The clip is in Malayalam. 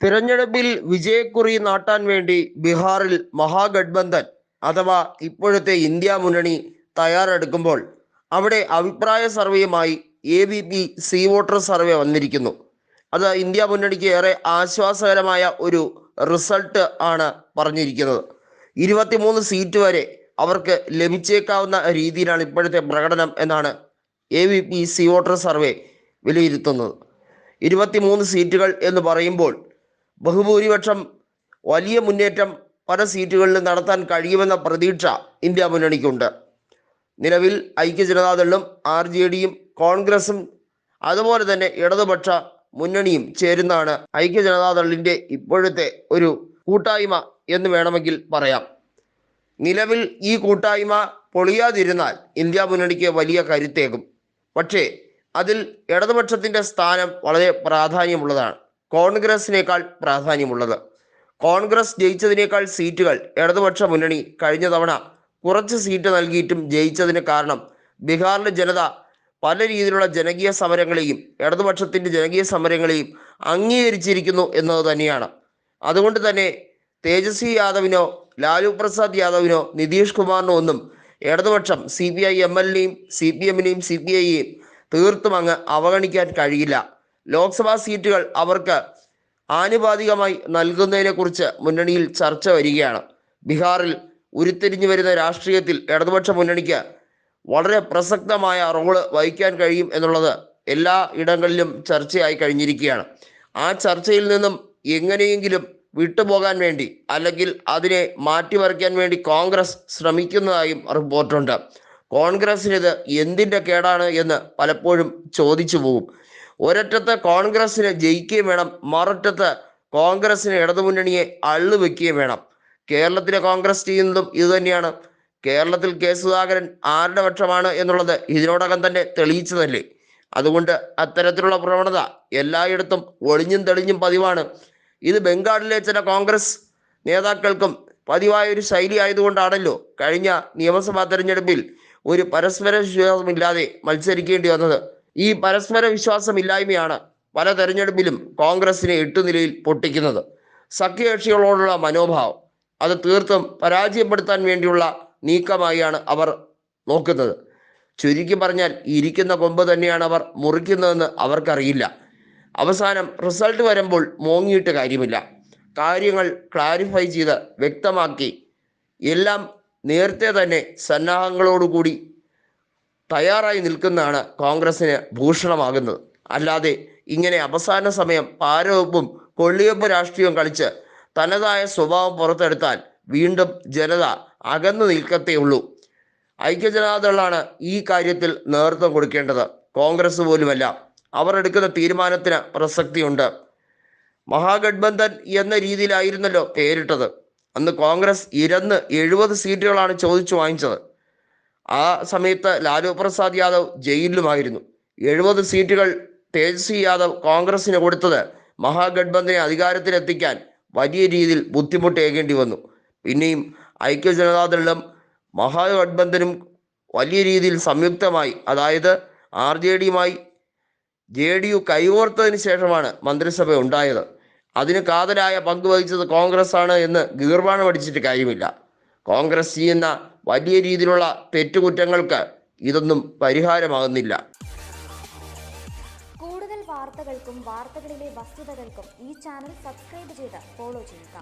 തിരഞ്ഞെടുപ്പിൽ വിജയക്കുറി നാട്ടാൻ വേണ്ടി ബീഹാറിൽ മഹാഗഡ്ബന്ധൻ അഥവാ ഇപ്പോഴത്തെ ഇന്ത്യ മുന്നണി തയ്യാറെടുക്കുമ്പോൾ അവിടെ അഭിപ്രായ സർവേയുമായി A B P C voter survey വന്നിരിക്കുന്നു. അത് ഇന്ത്യ മുന്നണിക്ക് ഏറെ ആശ്വാസകരമായ ഒരു റിസൾട്ട് ആണ് പറഞ്ഞിരിക്കുന്നത്. ഇരുപത്തിമൂന്ന് സീറ്റ് വരെ അവർക്ക് ലഭിച്ചേക്കാവുന്ന രീതിയിലാണ് ഇപ്പോഴത്തെ പ്രകടനം എന്നാണ് A V P C voter survey വിലയിരുത്തുന്നത്. ഇരുപത്തിമൂന്ന് സീറ്റുകൾ എന്ന് പറയുമ്പോൾ ബഹുഭൂരിപക്ഷം വലിയ മുന്നേറ്റം പല സീറ്റുകളിലും നടത്താൻ കഴിയുമെന്ന പ്രതീക്ഷ ഇന്ത്യ മുന്നണിക്കുണ്ട്. നിലവിൽ ഐക്യ ജനതാദളും ആർ ജെ ഡിയും കോൺഗ്രസും അതുപോലെ തന്നെ ഇടതുപക്ഷ മുന്നണിയും ചേരുന്നതാണ് ഐക്യ ജനതാദളിന്റെ ഇപ്പോഴത്തെ ഒരു കൂട്ടായ്മ എന്ന് വേണമെങ്കിൽ പറയാം. നിലവിൽ ഈ കൂട്ടായ്മ പൊളിയാതിരുന്നാൽ ഇന്ത്യ മുന്നണിക്ക് വലിയ കരുത്തേകും. പക്ഷേ അതിൽ ഇടതുപക്ഷത്തിന്റെ സ്ഥാനം വളരെ പ്രാധാന്യമുള്ളതാണ്. കോൺഗ്രസിനേക്കാൾ പ്രാധാന്യമുള്ളത്. കോൺഗ്രസ് ജയിച്ചതിനേക്കാൾ സീറ്റുകൾ ഇടതുപക്ഷ മുന്നണി കഴിഞ്ഞ തവണ കുറച്ച് സീറ്റ് നൽകിയിട്ടും ജയിച്ചതിന് കാരണം ബീഹാറിലെ ജനത പല രീതിയിലുള്ള ജനകീയ സമരങ്ങളെയും ഇടതുപക്ഷത്തിന്റെ ജനകീയ സമരങ്ങളെയും അംഗീകരിച്ചിരിക്കുന്നു എന്നത് തന്നെയാണ്. അതുകൊണ്ട് തന്നെ തേജസ്വി യാദവിനോ ലാലു പ്രസാദ് യാദവിനോ നിതീഷ് കുമാറിനോ ഒന്നും ഇടതുപക്ഷം C P I M L എയും സി പി എമ്മിനെയും സി പി ഐയെയും തീർത്തും അങ്ങ് അവഗണിക്കാൻ കഴിയില്ല. ലോക്സഭാ സീറ്റുകൾ അവർക്ക് ആനുപാതികമായി നൽകുന്നതിനെക്കുറിച്ച് മുന്നണിയിൽ ചർച്ച വരികയാണ്. ബീഹാറിൽ ഉരുത്തിരിഞ്ഞു വരുന്ന രാഷ്ട്രീയത്തിൽ ഇടതുപക്ഷ മുന്നണിക്ക് വളരെ പ്രസക്തമായ റോൾ വഹിക്കാൻ കഴിയും എന്നുള്ളത് എല്ലാ ഇടങ്ങളിലും ചർച്ചയായി കഴിഞ്ഞിരിക്കുകയാണ്. ആ ചർച്ചയിൽ നിന്നും എങ്ങനെയെങ്കിലും വിട്ടുപോകാൻ വേണ്ടി അല്ലെങ്കിൽ അതിനെ മാറ്റിമറിക്കാൻ വേണ്ടി കോൺഗ്രസ് ശ്രമിക്കുന്നതായും റിപ്പോർട്ടുണ്ട്. കോൺഗ്രസിനിത് എന്തിന്റെ കേടാണ് എന്ന് പലപ്പോഴും ചോദിച്ചു പോകും. ഒരറ്റത്ത് കോൺഗ്രസിന് ജയിക്കുകയും വേണം മററ്റത്ത് കോൺഗ്രസിന് ഇടതുമുന്നണിയെ അള്ളുവെക്കുകയും വേണം. കേരളത്തിലെ കോൺഗ്രസ് ചെയ്യുന്നതും ഇതുതന്നെയാണ്. കേരളത്തിൽ കെ സുധാകരൻ ആരുടെ പക്ഷമാണ് എന്നുള്ളത് ഇതിനോടകം തന്നെ തെളിയിച്ചതല്ലേ. അതുകൊണ്ട് അത്തരത്തിലുള്ള പ്രവണത എല്ലായിടത്തും ഒളിഞ്ഞും തെളിഞ്ഞും പതിവാണ്. ഇത് ബംഗാളിലെ ചില കോൺഗ്രസ് നേതാക്കൾക്കും പതിവായ ഒരു ശൈലി ആയതുകൊണ്ടാണല്ലോ കഴിഞ്ഞ നിയമസഭാ തെരഞ്ഞെടുപ്പിൽ ഒരു പരസ്പര വിശ്വാസമില്ലാതെ മത്സരിക്കേണ്ടി വന്നത്. ഈ പരസ്പര വിശ്വാസമില്ലായ്മയാണ് പല തെരഞ്ഞെടുപ്പിലും കോൺഗ്രസിനെ എട്ടുനിലയിൽ പൊട്ടിക്കുന്നത്. സഖ്യകക്ഷികളോടുള്ള മനോഭാവം അത് തീർത്തും പരാജയപ്പെടുത്താൻ വേണ്ടിയുള്ള നീക്കമായാണ് അവർ നോക്കുന്നത്. ചുരുക്കി പറഞ്ഞാൽ ഇരിക്കുന്ന കൊമ്പ് തന്നെയാണ് അവർ മുറിക്കുന്നതെന്ന് അവർക്കറിയില്ല. അവസാനം റിസൾട്ട് വരുമ്പോൾ മോങ്ങിയിട്ട് കാര്യമില്ല. കാര്യങ്ങൾ ക്ലാരിഫൈ ചെയ്ത് വ്യക്തമാക്കി എല്ലാം നേരത്തെ തന്നെ സന്നാഹങ്ങളോടുകൂടി തയ്യാറായി നിൽക്കുന്നതാണ് കോൺഗ്രസിന് ഭൂഷണമാകുന്നത്. അല്ലാതെ ഇങ്ങനെ അവസാന സമയം പാരവെപ്പും കൊള്ളിയൊപ്പ് രാഷ്ട്രീയവും കളിച്ച് തനതായ സ്വഭാവം പുറത്തെടുത്താൽ വീണ്ടും ജനത അകന്നു നിൽക്കത്തേ ഉള്ളൂ. ഐക്യജനതാദളാണ് ഈ കാര്യത്തിൽ നേതൃത്വം കൊടുക്കേണ്ടത്. കോൺഗ്രസ് പോലുമല്ല. അവർ എടുക്കുന്ന തീരുമാനത്തിന് പ്രസക്തിയുണ്ട്. മഹാഗഡ്ബന്ധൻ എന്ന രീതിയിലായിരുന്നല്ലോ പേരിട്ടത്. അന്ന് കോൺഗ്രസ് ഇരന്ന് എഴുപത് സീറ്റുകളാണ് ചോദിച്ചു വാങ്ങിച്ചത്. ആ സമയത്ത് ലാലു പ്രസാദ് യാദവ് ജയിലിലുമായിരുന്നു. എഴുപത് സീറ്റുകൾ തേജസ്വി യാദവ് കോൺഗ്രസിന് കൊടുത്തത് മഹാഗഡ്ബന്ധനെ അധികാരത്തിലെത്തിക്കാൻ വലിയ രീതിയിൽ ബുദ്ധിമുട്ടേകേണ്ടി വന്നു. പിന്നെയും ഐക്യ ജനതാദളും മഹാഗഡ്ബന്ധനും വലിയ രീതിയിൽ സംയുക്തമായി അതായത് ആർ ജെ ഡിയുമായി ജെ ഡി യു കൈകോർത്തതിന് ശേഷമാണ് മന്ത്രിസഭ ഉണ്ടായത്. അതിന് കാതലായ പങ്ക് വഹിച്ചത് കോൺഗ്രസ് ആണ് എന്ന് ഗീർവാണം അടിച്ചിട്ട് കാര്യമില്ല. കോൺഗ്രസ് ചെയ്യുന്ന വലിയ രീതിയിലുള്ള തെറ്റുകുറ്റങ്ങൾക്ക് ഇതൊന്നും പരിഹാരമാകുന്നില്ല. കൂടുതൽ വാർത്തകൾക്കും വാർത്തകളിലെ വസ്തുതകൾക്കും ഈ ചാനൽ സബ്സ്ക്രൈബ് ചെയ്ത് ഫോളോ ചെയ്യുക.